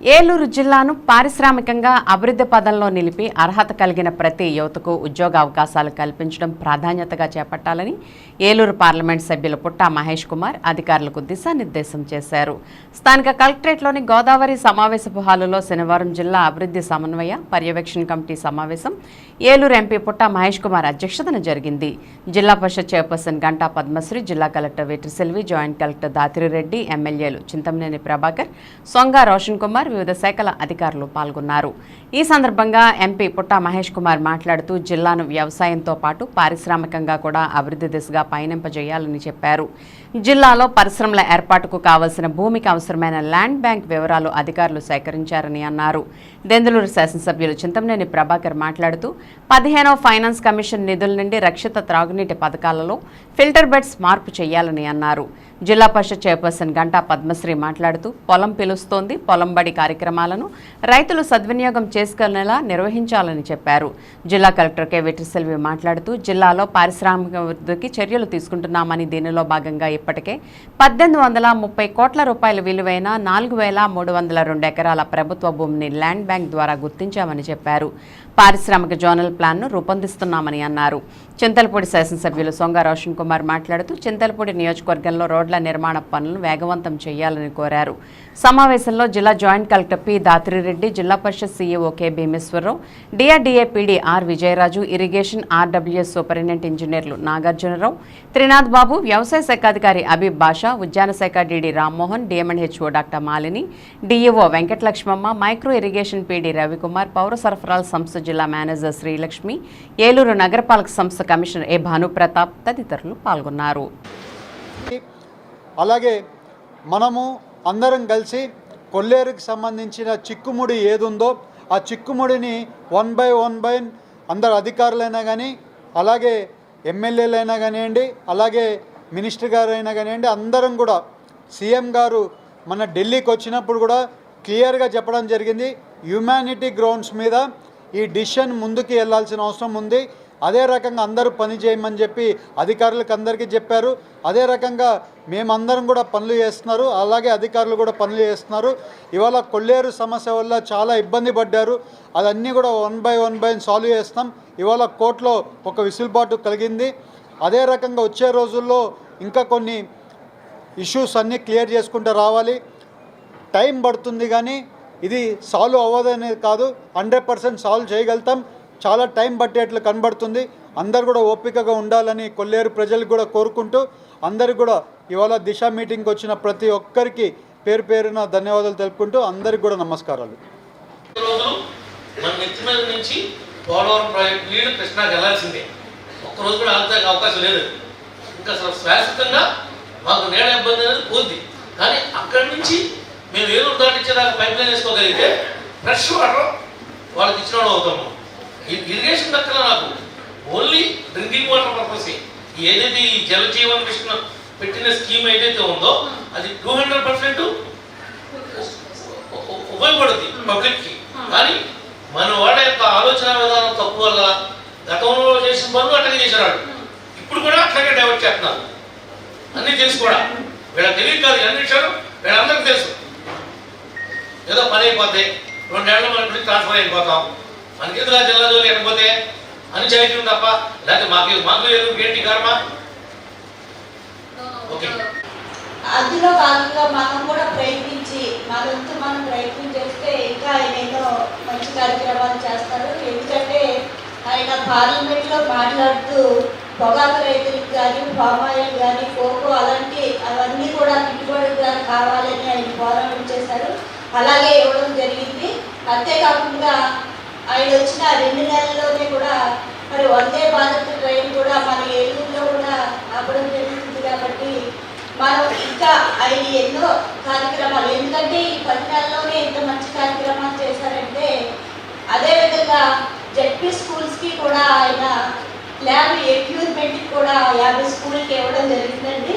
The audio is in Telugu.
ఏలూరు జిల్లాను పారిశ్రామికంగా అభివృద్ధి పదంలో నిలిపి అర్హత కలిగిన ప్రతి యువతకు ఉద్యోగ అవకాశాలు కల్పించడం ప్రాధాన్యతగా చేపట్టాలని ఏలూరు పార్లమెంట్ సభ్యులు పుట్టా మహేష్ కుమార్ అధికారులకు దిశానిర్దేశం చేశారు. స్థానిక కలెక్టరేట్లోని గోదావరి సమావేశపు హాలులో శనివారం జిల్లా అభివృద్ధి సమన్వయ పర్యవేక్షణ కమిటీ సమావేశం ఏలూరు ఎంపీ పుట్టా మహేష్ కుమార్ అధ్యక్షతన జరిగింది. జిల్లా పరిషత్ చైర్పర్సన్ గంటా పద్మశ్రీ జిల్లా collector Vetriselvi joint collector Dhatrireddy ఎమ్మెల్యేలు చింతమనేని ప్రభాకర్ సొంగ రోషన్ కుమార్ వివిధ శాఖల అధికారులు పాల్గొన్నారు. ఈ సందర్భంగా ఎంపీ పుట్టా మహేష్ కుమార్ మాట్లాడుతూ జిల్లాను వ్యవసాయంతో పాటు పారిశ్రామికంగా కూడా అభివృద్ధి దిశగా పయనింపజేయాలని చెప్పారు. జిల్లాలో పరిశ్రమల ఏర్పాటుకు కావలసిన భూమికి అవసరమైన ల్యాండ్ బ్యాంక్ వివరాలు అధికారులు సేకరించారని అన్నారు. దెందులూరు శాసనసభ్యులు చింతమనేని ప్రభాకర్ మాట్లాడుతూ పదిహేనవ ఫైనాన్స్ కమిషన్ నిధుల నుండి రక్షిత త్రాగునీటి పథకాలలో ఫిల్టర్ బెడ్స్ మార్పు చేయాలని అన్నారు. జిల్లా పరిషత్ చైర్పర్సన్ గంటా పద్మశ్రీ మాట్లాడుతూ పొలం పిలుస్తోంది పొలం బడి కార్యక్రమాలను రైతులు సద్వినియోగం చేసుకునేలా నిర్వహించాలని చెప్పారు. జిల్లా కలెక్టర్ కె. వెట్రిసెల్వి మాట్లాడుతూ జిల్లాలో పారిశ్రామిక వృద్ధికి చర్యలు తీసుకుంటున్నామని దీనిలో భాగంగా ఇప్పటికే పద్దెనిమిది వందల ముప్పై కోట్ల రూపాయల విలువైన నాలుగు వేల మూడు వందల రెండు ఎకరాల ప్రభుత్వ భూమిని ల్యాండ్ బ్యాంక్ ద్వారా గుర్తించామని చెప్పారు. పారిశ్రామిక జోనల్ ప్లాన్ను రూపొందిస్తున్నామని అన్నారు. చింతలపూడి శాసనసభ్యులు సొంగ రోషన్ కుమార్ మాట్లాడుతూ చింతలపూడి నియోజకవర్గంలో రోడ్ల నిర్మాణ పనులను వేగవంతం చేయాలని కోరారు. సమావేశంలో జిల్లా joint collector P. Dhatrireddy Zilla Parishad CEO K. Bhimeswararao DRDA PD R Vijayaraju irrigation RWS superintendent ఇంజనీర్లు నాగార్జునరావు త్రినాథ్ బాబు వ్యవసాయ శాఖ అధికారి అబీబ్ బాషా ఉద్యాన శాఖ DD Rammohan DMNHO doctor Malini DEO Venkatalakshmamma micro irrigation PD Ravikumar పౌర సరఫరాల సంస్థ జిల్లా మేనేజర్ శ్రీలక్ష్మి ఏలూరు నగరపాలక సంస్థ కమిషనర్ ఏ భానుప్రతాప్ తదితరులు పాల్గొన్నారు. అలాగే మనము అందరం కలిసి కొల్లేరుకి సంబంధించిన చిక్కుముడి ఏదుందో ఆ చిక్కుముడిని వన్ బై వన్ బై అందరు అధికారులైనా కానీ అలాగే ఎమ్మెల్యేలైనా కానివ్వండి అలాగే మినిస్టర్ గారు అయినా కానివ్వండి అందరం కూడా సీఎం గారు మన ఢిల్లీకి వచ్చినప్పుడు కూడా క్లియర్గా చెప్పడం జరిగింది. హ్యుమానిటీ గ్రౌండ్స్ మీద ఈ డిసిషన్ ముందుకు వెళ్ళాల్సిన అవసరం ఉంది. అదే రకంగా అందరూ పని చేయమని చెప్పి అధికారులకు అందరికీ చెప్పారు. అదే రకంగా మేమందరం కూడా పనులు చేస్తున్నారు. అలాగే అధికారులు కూడా పనులు చేస్తున్నారు. ఇవాళ కొల్లేరు సమస్య వల్ల చాలా ఇబ్బంది పడ్డారు. అదన్నీ కూడా one by one by solve చేస్తాం. ఇవాళ కోర్టులో ఒక విసులుబాటు కలిగింది. అదే రకంగా వచ్చే రోజుల్లో ఇంకా కొన్ని ఇష్యూస్ అన్నీ క్లియర్ చేసుకుంటూ రావాలి. టైం పడుతుంది కానీ ఇది సాల్వ్ అవ్వదనేది కాదు హండ్రెడ్ పర్సెంట్ సాల్వ్ చేయగలుగుతాం. చాలా టైం పట్టేట్లు కనబడుతుంది. అందరు కూడా ఓపికగా ఉండాలని కొల్లేరు ప్రజలకు కూడా కోరుకుంటూ అందరికి కూడా ఇవాళ దిశ మీటింగ్కి వచ్చిన ప్రతి ఒక్కరికి పేరు పేరున ధన్యవాదాలు తెలుపుకుంటూ అందరికి కూడా నమస్కారాలు. నుంచి పోలవరం ప్రాజెక్ట్ నీళ్ళు కృష్ణాకి ఒక్కరోజు కూడా ఆగడానికి అవకాశం లేదు. ఇంకా శాశ్వతంగా మాకు నీళ్ళ ఇబ్బంది అనేది పోద్ది. కానీ అక్కడి నుంచి మేము ఏదో దాటించేదాకా పైప్ లైన్ వేసుకోగలిగితే ఫ్రెష్ వాటర్ వాళ్ళకి ఇచ్చిన వాళ్ళు అవుతాము. ఇరిగేషన్ దక్కన నాకు. ఓన్లీ డ్రింకింగ్ వాటర్ పర్పస్ ఏదైతే ఈ జలజీవన్ మిషన్ పెట్టిన స్కీమ్ ఏదైతే ఉందో అది టూ హండ్రెడ్ పర్సెంట్ ఉపయోగపడుతుంది పబ్లిక్కి కానీ మన వాడ యొక్క ఆలోచన విధానం తప్పు వల్ల గతంలో చేసిన పనులు అట్లనే చేశారు ఇప్పుడు కూడా అట్లాగే డైవర్ట్ చేస్తున్నారు. అన్నీ తెలుసు కూడా. వీళ్ళకి తెలియదు కాదు అన్ని విషయాలు వీళ్ళందరికీ తెలుసు. ఏదో పని అయిపోతే రెండేళ్ళు మన గురించి ట్రాన్స్ఫర్ అయిపోతాం. మనకి ఎందుకు జిల్లా జోలి వెళ్ళిపోతే అని చేయటం తప్ప లేకపోతే మాకు మాకు ఏంటి కర్మ? ఓకే. అందులో భాగంగా మనం కూడా ప్రయత్నించి మన వంతు మనం ప్రయత్నం చేస్తే ఇంకా ఆయన ఎన్నో మంచి కార్యక్రమాలు చేస్తారు. ఎందుకంటే ఆయన పార్లమెంట్లో మాట్లాడుతూ పొగాకు రైతులకు కానీ పామాయిల్ కానీ కోకో అలాంటి అవన్నీ కూడా గిట్టుబడి కానీ కావాలని ఆయన పోరాటం చేశారు. అలాగే ఇవ్వడం జరిగింది. అంతేకాకుండా ఆయన వచ్చిన రెండు నెలల్లోనే కూడా మరి వందే భారత్ ట్రైన్ కూడా మన ఏలూరులో కూడా ఆపడం జరుగుతుంది కాబట్టి మనం ఇంకా ఆయన ఎన్నో కార్యక్రమాలు ఎందుకంటే ఈ పది నెలల్లోనే ఎంత మంచి కార్యక్రమాలు చేశారంటే అదేవిధంగా జడ్పీ స్కూల్స్కి కూడా ఆయన ల్యాబ్ ఎక్విప్మెంట్కి కూడా యాభై స్కూల్కి ఇవ్వడం జరిగిందండి.